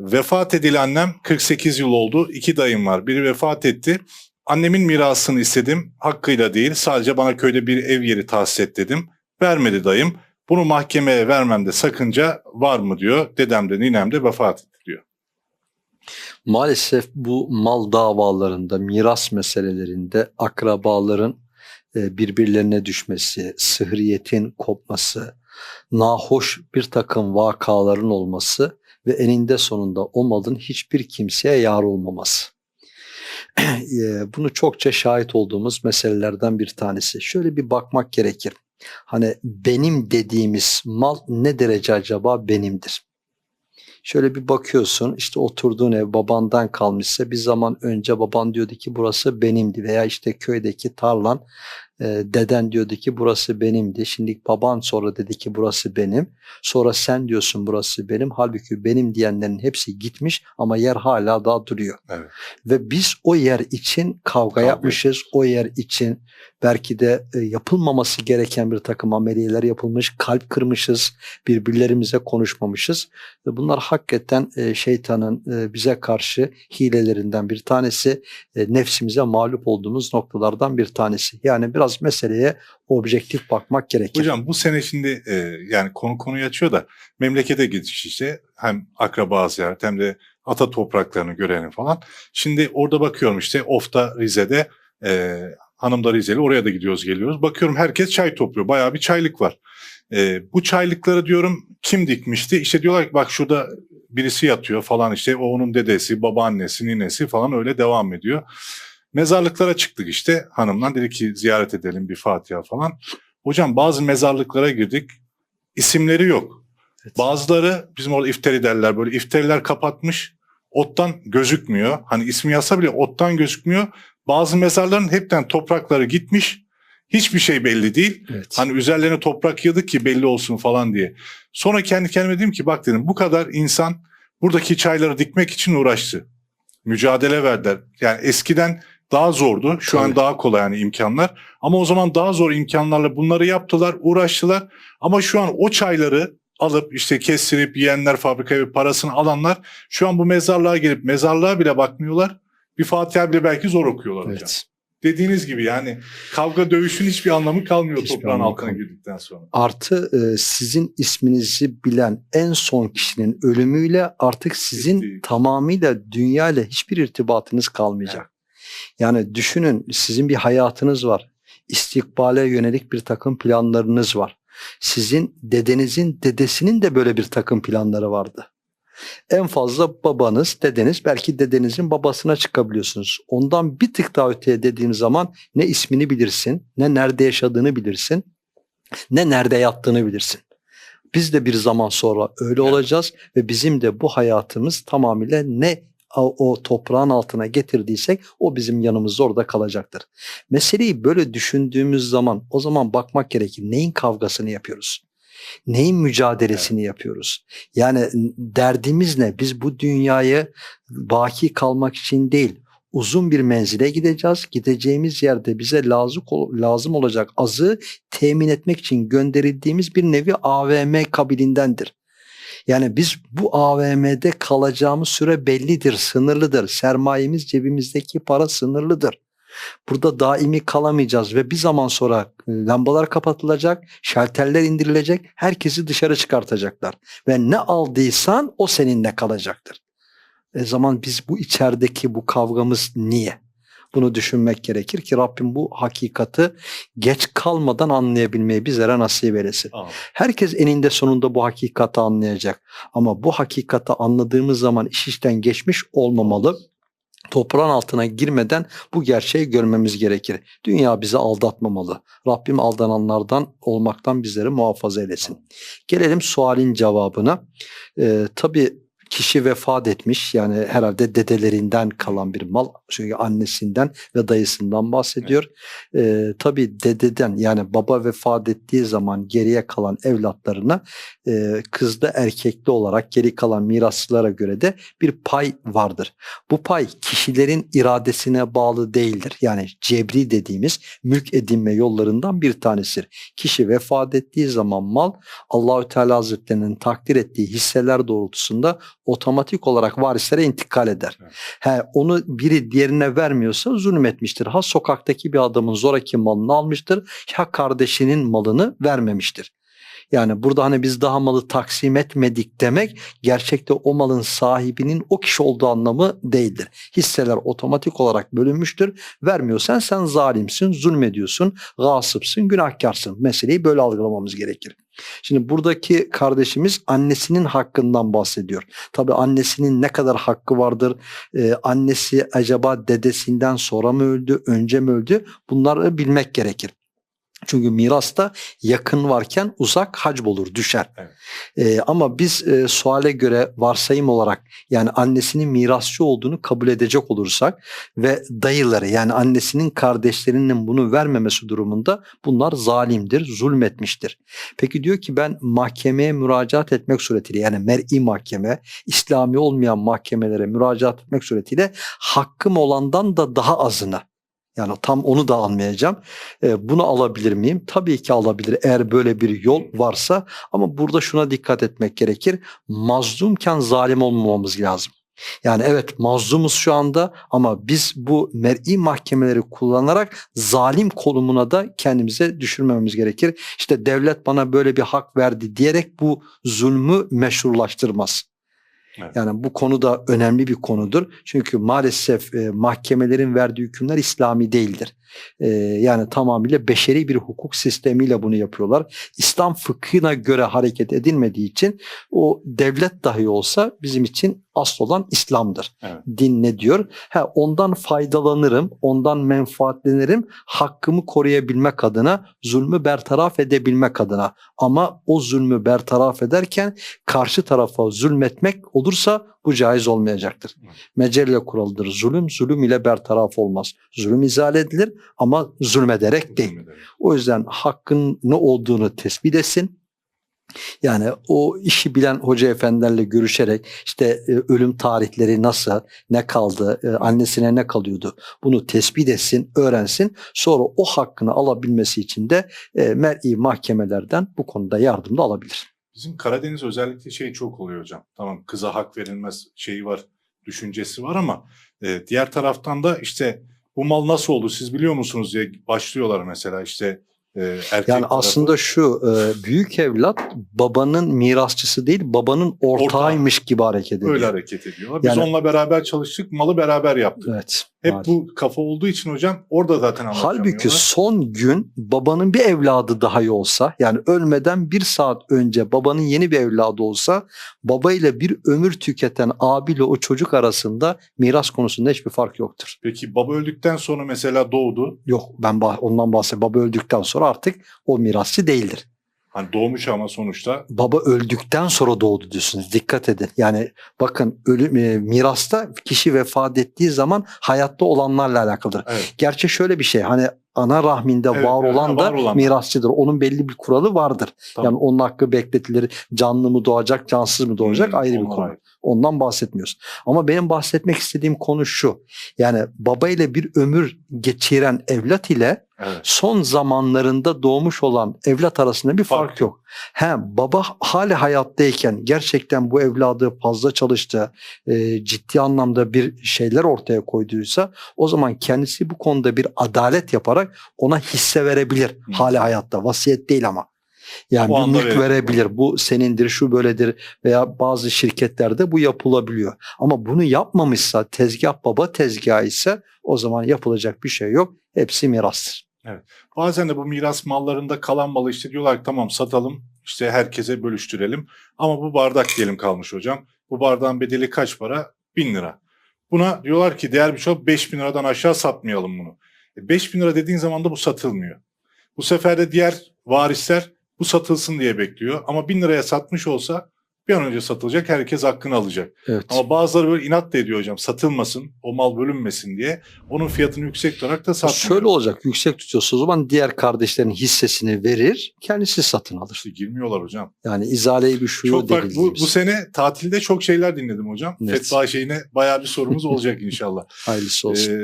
Vefat edili annem 48 yıl oldu. İki dayım var. Biri vefat etti. Annemin mirasını istedim. Hakkıyla değil. Sadece bana köyde bir ev yeri tahsis et dedim. Vermedi dayım. Bunu mahkemeye vermemde sakınca var mı diyor. Dedem de ninem de vefat etti diyor. Maalesef bu mal davalarında, miras meselelerinde akrabaların e, birbirlerine düşmesi, sıhriyetin kopması, nahoş bir takım vakaların olması ve eninde sonunda o malın hiçbir kimseye yar olmaması. E, Bunu çokça şahit olduğumuz meselelerden bir tanesi. Şöyle bir bakmak gerekir. Hani benim dediğimiz mal ne derece acaba benimdir? Şöyle bir bakıyorsun işte oturduğun ev babandan kalmışsa bir zaman önce baban diyordu ki burası benimdi veya işte köydeki tarlan e, deden diyordu ki burası benimdi. Şimdi baban sonra dedi ki burası benim. Sonra sen diyorsun burası benim. Halbuki benim diyenlerin hepsi gitmiş ama yer hala daha duruyor. Evet. Ve biz o yer için kavga, yapmışız. O yer için belki de e, yapılmaması gereken bir takım ameliyeler yapılmış. Kalp kırmışız. Birbirlerimize konuşmamışız. Ve bunlar hakikaten e, şeytanın e, bize karşı hilelerinden bir tanesi. E, nefsimize mağlup olduğumuz noktalardan bir tanesi. Yani biraz meseleye objektif bakmak gerekir. Hocam bu sene şimdi e, yani konu konuyu açıyor da memlekete gidiş işte hem akraba ziyaret hem de ata topraklarını görelim falan. Şimdi orada bakıyorum işte Of'ta Rize'de e, hanım da Rizeli oraya da gidiyoruz geliyoruz. Bakıyorum herkes çay topluyor. Bayağı bir çaylık var. E, bu çaylıkları diyorum kim dikmişti? İşte diyorlar ki bak şurada birisi yatıyor falan işte o onun dedesi, babaannesi, ninesi falan öyle devam ediyor. Mezarlıklara çıktık işte hanımla dedi ki ziyaret edelim bir Fatiha falan. Hocam bazı mezarlıklara girdik isimleri yok. Evet. Bazıları bizim orada iftari derler böyle iftariler kapatmış ottan gözükmüyor. Hani ismi yazsa bile ottan gözükmüyor. Bazı mezarların hepten toprakları gitmiş. Hiçbir şey belli değil. Evet. Hani üzerlerine toprak yığdık ki belli olsun falan diye. Sonra kendi kendime dedim ki bak dedim bu kadar insan buradaki çayları dikmek için uğraştı. Mücadele verdiler. Yani eskiden daha zordu. Şu an Tabii. daha kolay yani imkanlar. Ama o zaman daha zor imkanlarla bunları yaptılar, uğraştılar. Ama şu an o çayları alıp işte kestirip yiyenler fabrikaya parasını alanlar şu an bu mezarlığa gelip mezarlığa bile bakmıyorlar. Bir Fatiha bile belki zor okuyorlar hocam. Evet. Dediğiniz gibi yani kavga dövüşün hiçbir anlamı kalmıyor Hiçbir toprağın anlamı altına kalmıyor. girdikten sonra. Artı e, sizin isminizi bilen en son kişinin ölümüyle artık sizin Bitti. tamamıyla dünya ile hiçbir irtibatınız kalmayacak. Yani düşünün sizin bir hayatınız var. İstikbale yönelik bir takım planlarınız var. Sizin dedenizin dedesinin de böyle bir takım planları vardı. En fazla babanız, dedeniz, belki dedenizin babasına çıkabiliyorsunuz. Ondan bir tık daha öteye dediğim zaman ne ismini bilirsin, ne nerede yaşadığını bilirsin, ne nerede yattığını bilirsin. Biz de bir zaman sonra öyle olacağız ve bizim de bu hayatımız tamamıyla ne o toprağın altına getirdiysek o bizim yanımızda orada kalacaktır. Meseleyi böyle düşündüğümüz zaman o zaman bakmak gerekir. Neyin kavgasını yapıyoruz? Neyin mücadelesini yapıyoruz? Yani derdimiz ne? Biz bu dünyayı baki kalmak için değil, uzun bir menzile gideceğiz. Gideceğimiz yerde bize lazım lazım olacak azı temin etmek için gönderildiğimiz bir nevi AVM kabilindendir. Yani biz bu AVM'de kalacağımız süre bellidir, sınırlıdır. Sermayemiz cebimizdeki para sınırlıdır. Burada daimi kalamayacağız ve bir zaman sonra e, lambalar kapatılacak, şalterler indirilecek, herkesi dışarı çıkartacaklar. Ve ne aldıysan o seninle kalacaktır. E zaman biz bu içerideki bu kavgamız niye? Bunu düşünmek gerekir ki Rabbim bu hakikati geç kalmadan anlayabilmeyi bizlere nasip eylesin. Aa, Herkes eninde sonunda bu hakikati anlayacak. Ama bu hakikati anladığımız zaman iş işten geçmiş olmamalı. Toprağın altına girmeden bu gerçeği görmemiz gerekir. Dünya bizi aldatmamalı. Rabbim aldananlardan olmaktan bizleri muhafaza eylesin. Gelelim sualin cevabına. Ee, tabii kişi vefat etmiş yani herhalde dedelerinden kalan bir mal çünkü annesinden ve dayısından bahsediyor. Ee, tabii dededen yani baba vefat ettiği zaman geriye kalan evlatlarına e, kızda erkekli olarak geri kalan mirasçılara göre de bir pay vardır. Bu pay kişilerin iradesine bağlı değildir. Yani cebri dediğimiz mülk edinme yollarından bir tanesidir. Kişi vefat ettiği zaman mal Allahü Teala Hazretlerinin takdir ettiği hisseler doğrultusunda otomatik olarak varislere intikal eder. Evet. He, onu biri diğerine vermiyorsa zulmetmiştir. Ha sokaktaki bir adamın zoraki malını almıştır, ha kardeşinin malını vermemiştir. Yani burada hani biz daha malı taksim etmedik demek gerçekte o malın sahibinin o kişi olduğu anlamı değildir. Hisseler otomatik olarak bölünmüştür. Vermiyorsan sen zalimsin, zulmediyorsun, gasıpsın, günahkarsın. Meseleyi böyle algılamamız gerekir. Şimdi buradaki kardeşimiz annesinin hakkından bahsediyor. Tabii annesinin ne kadar hakkı vardır? Ee, annesi acaba dedesinden sonra mı öldü, önce mi öldü? Bunları bilmek gerekir. Çünkü mirasta yakın varken uzak hacb olur, düşer. Evet. Ee, ama biz e, suale göre varsayım olarak yani annesinin mirasçı olduğunu kabul edecek olursak ve dayıları yani annesinin kardeşlerinin bunu vermemesi durumunda bunlar zalimdir, zulmetmiştir. Peki diyor ki ben mahkemeye müracaat etmek suretiyle yani mer'i mahkeme, İslami olmayan mahkemelere müracaat etmek suretiyle hakkım olandan da daha azını yani tam onu da almayacağım. E, bunu alabilir miyim? Tabii ki alabilir eğer böyle bir yol varsa ama burada şuna dikkat etmek gerekir. Mazlumken zalim olmamamız lazım. Yani evet mazlumuz şu anda ama biz bu mer'i mahkemeleri kullanarak zalim konumuna da kendimize düşürmememiz gerekir. İşte devlet bana böyle bir hak verdi diyerek bu zulmü meşrulaştırmaz. Yani bu konu da önemli bir konudur. Çünkü maalesef e, mahkemelerin verdiği hükümler İslami değildir. E, yani tamamıyla beşeri bir hukuk sistemiyle bunu yapıyorlar. İslam fıkhına göre hareket edilmediği için o devlet dahi olsa bizim için asıl olan İslam'dır. Evet. Din ne diyor? Ha, ondan faydalanırım, ondan menfaatlenirim, hakkımı koruyabilmek adına, zulmü bertaraf edebilmek adına. Ama o zulmü bertaraf ederken karşı tarafa zulmetmek olursa bu caiz olmayacaktır. Mecelle kuralıdır. Zulüm, zulüm ile bertaraf olmaz. Zulüm izale edilir ama zulmederek değil. O yüzden hakkın ne olduğunu tespit etsin. Yani o işi bilen hoca efendilerle görüşerek işte e, ölüm tarihleri nasıl, ne kaldı, e, annesine ne kalıyordu bunu tespit etsin, öğrensin. Sonra o hakkını alabilmesi için de e, mer'i mahkemelerden bu konuda yardım da alabilir. Bizim Karadeniz özellikle şey çok oluyor hocam. Tamam kıza hak verilmez şeyi var, düşüncesi var ama diğer taraftan da işte bu mal nasıl oldu siz biliyor musunuz diye başlıyorlar mesela işte erkek Yani tarafı. aslında şu e, büyük evlat babanın mirasçısı değil babanın ortağıymış gibi hareket ediyor. öyle hareket ediyorlar. Biz Yani- onunla beraber çalıştık, malı beraber yaptık. Evet. Hep maalesef. bu kafa olduğu için hocam orada zaten. Halbuki son gün babanın bir evladı daha olsa yani ölmeden bir saat önce babanın yeni bir evladı olsa babayla bir ömür tüketen abiyle o çocuk arasında miras konusunda hiçbir fark yoktur. Peki baba öldükten sonra mesela doğdu. Yok ben bah- ondan bahsediyorum. Baba öldükten sonra artık o mirasçı değildir. Hani doğmuş ama sonuçta Baba öldükten sonra doğdu diyorsunuz. Dikkat edin. Yani bakın ölüm e, mirasta kişi vefat ettiği zaman hayatta olanlarla alakalıdır. evet. Gerçi şöyle bir şey hani ana rahminde Evet, var olan da var olan. mirasçıdır. Onun belli bir kuralı vardır. Tamam. Yani onun hakkı bekletilir. Canlı mı doğacak, cansız mı doğacak Hmm, ayrı bir konu. ayrı. Ondan bahsetmiyoruz. Ama benim bahsetmek istediğim konu şu. Yani baba ile bir ömür geçiren evlat ile Evet. son zamanlarında doğmuş olan evlat arasında bir fark, Fark yok. He, baba hali hayattayken gerçekten bu evladı fazla çalıştı, e, ciddi anlamda bir şeyler ortaya koyduysa o zaman kendisi bu konuda bir adalet yaparak ona hisse verebilir Hı. hali hayatta. Vasiyet değil ama. Yani O bir mülk verebilir. verebilir. Bu senindir, şu böyledir veya bazı şirketlerde bu yapılabiliyor. Ama bunu yapmamışsa tezgah baba tezgahı ise o zaman yapılacak bir şey yok. Hepsi mirastır. Bazen de bu miras mallarında kalan malı işte diyorlar ki tamam satalım işte herkese bölüştürelim. Ama bu bardak diyelim kalmış hocam. Bu bardağın bedeli kaç para? 1000 lira. Buna diyorlar ki değer bir şey 5000 liradan aşağı satmayalım bunu. E 5000 lira dediğin zaman da bu satılmıyor. Bu sefer de diğer varisler bu satılsın diye bekliyor. Ama 1000 liraya satmış olsa bir an önce satılacak herkes hakkını alacak. Evet. Ama bazıları böyle inat da ediyor hocam satılmasın o mal bölünmesin diye. Onun fiyatını yüksek tutarak da satmıyor. Şöyle olacak yüksek tutuyorsa o zaman diğer kardeşlerin hissesini verir kendisi satın alır. İşte girmiyorlar hocam. Yani izale-i bir şuyu Çok farklı. Bu, bu sene tatilde çok şeyler dinledim hocam. Evet. Fetva şeyine bayağı bir sorumuz olacak inşallah. Hayırlısı olsun. Ee,